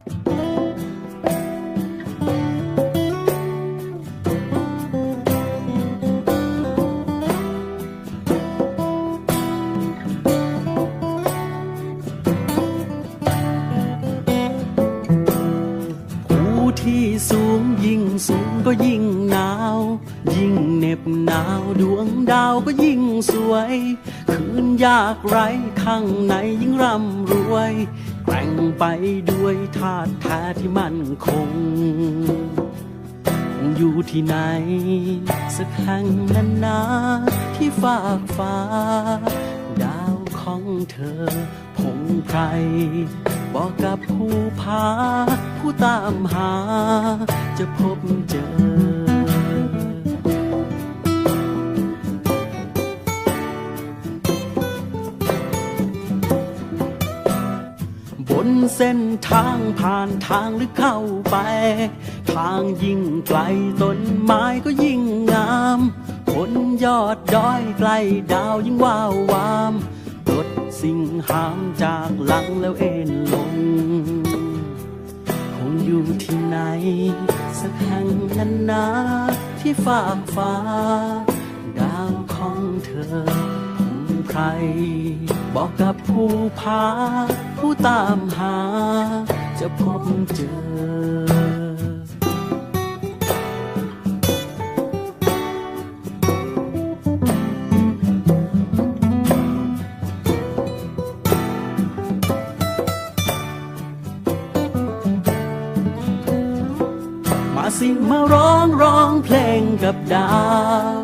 ผู้ที่สูงยิ่งสูงก็ยิ่งหนาว ยิ่งเหน็บหนาวดวงดาวก็ยิ่งสวย คืนยากไรข้างในยิ่งร่ำรวย ร่งไปด้วยธาตุแท้ที่มั่นคง อยู่ที่ไหน สักแห่งนั้นนาที่ฝากฟ้า ดาวของเธอพงไพรบอกกับผู้พา ผู้ตามหา จะพบเจอ นเส้นทางผ่านทางหรือเข้าไป ทางยิ่งไกลต้นไม้ก็ยิ่งงามบนยอดดอยไกลดาวยิ่งว้าววามลดสิ่งห้ามจากหลังแล้วเอ็นลง คงอยู่ที่ไหน สักแห่งนั้นนาที่ฝากฟ้า ดาวของเธอใคร บอกกับผู้พา ผู้ตามหา จะพบเจอมาสิมาร้องร้องเพลงกับดาว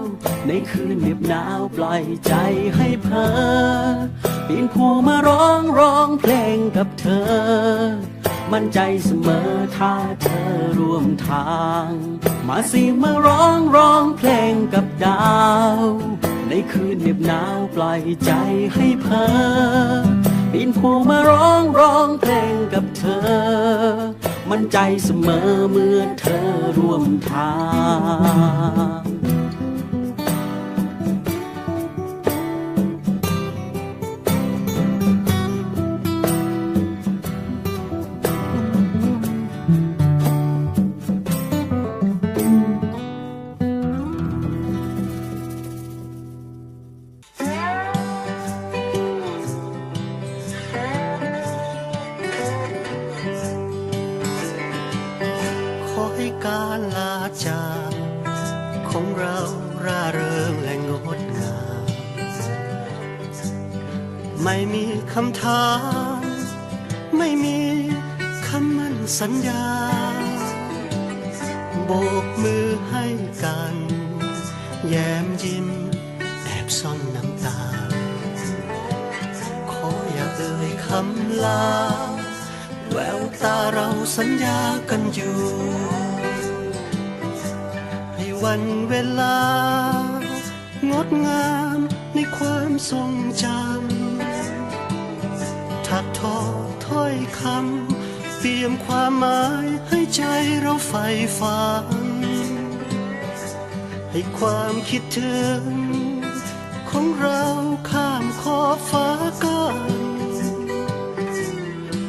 ในคืนเหน็บหนาวปล่อยใจให้เพ้อ ปีนภูมาร้องร้องเพลงกับเธอ มั่นใจเสมอถ้าเธอร่วมทาง มาสิมาร้องร้องเพลงกับดาว ในคืนเหน็บหนาวปล่อยใจให้เพอปีนภูมาร้องร้องเพลงกับเธอ มั่นใจเสมอเมื่อเธอร่วมทาง ไม่มีคำถาม ไม่มีคำมั่นสัญญา โบกมือให้กัน แย้มยิ้มแอบซ่อนน้ำตา ขออย่าเอ่ยคำลา แววตาเราสัญญากันอยู่ ให้วันเวลางดงามในความทรงจำ ถักทอถ้อยคำเปี่ยมความหมายให้ใจเราใฝ่ฝัน ให้ความคิดถึง ของเราข้ามขอบฟ้ากัน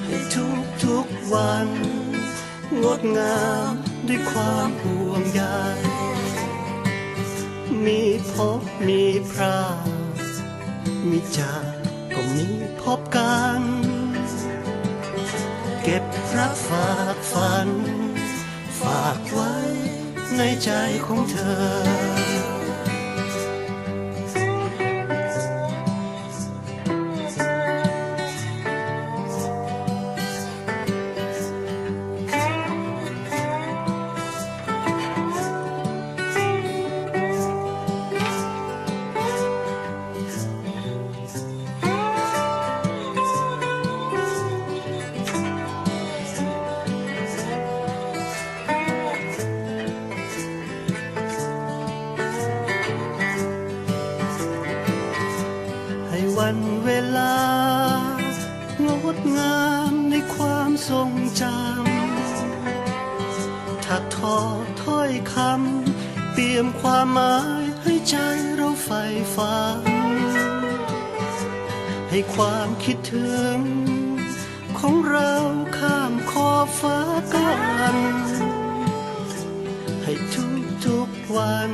ให้ทุกทุกวัน งดงามด้วยความห่วงใยมีพบมีพรามีจากก็มีพบกัน เก็บรักฝากฝัน ฝากไว้ในใจของเธอ ทรงจำถักทอถ้อยคำเปี่ยมความหมายให้ใจเราใฝ่ฝันให้ความคิดถึง ของเราข้ามขอบฟ้ากันให้ทุกทุกวัน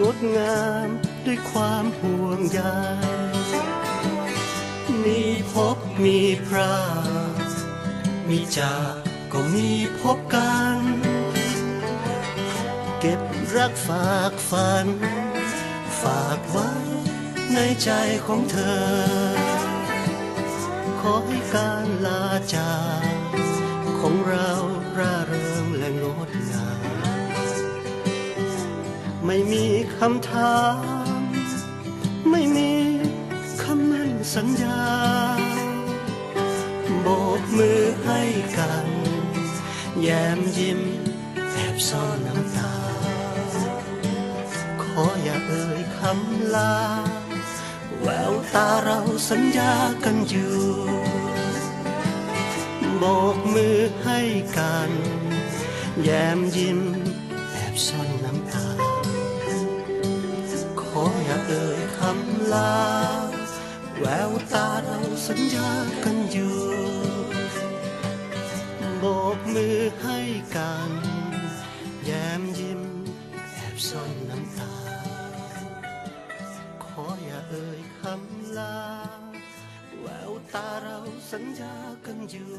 งดงามด้วยความห่วงใยมีพบมีพรา กมีจากก็มีพบกัน เก็บรักฝากฝัน ฝากไว้ในใจของเธอ ขอให้การลาจากของเราร่าเริงและงดงามไม่มีคำถาม ไม่มีคำมั่นสัญญา โบกมือให้กัน แย้มยิ้มแอบซ่อนน้ำตา ขออย่าเอ่ยคำลา แววตาเราสัญญากันอยู่ โบกมือให้กัน แย้มยิ้มแอบซ่อนน้ำตา ขออย่าเอ่ยคำลา แววตาเราสัญญากันอยู่ โบกมือให้กัน แย้มยิ้มแอบซ่อนน้ำตา ขออย่าเอ่ยคำลา แววตาเราสัญญากันอยู่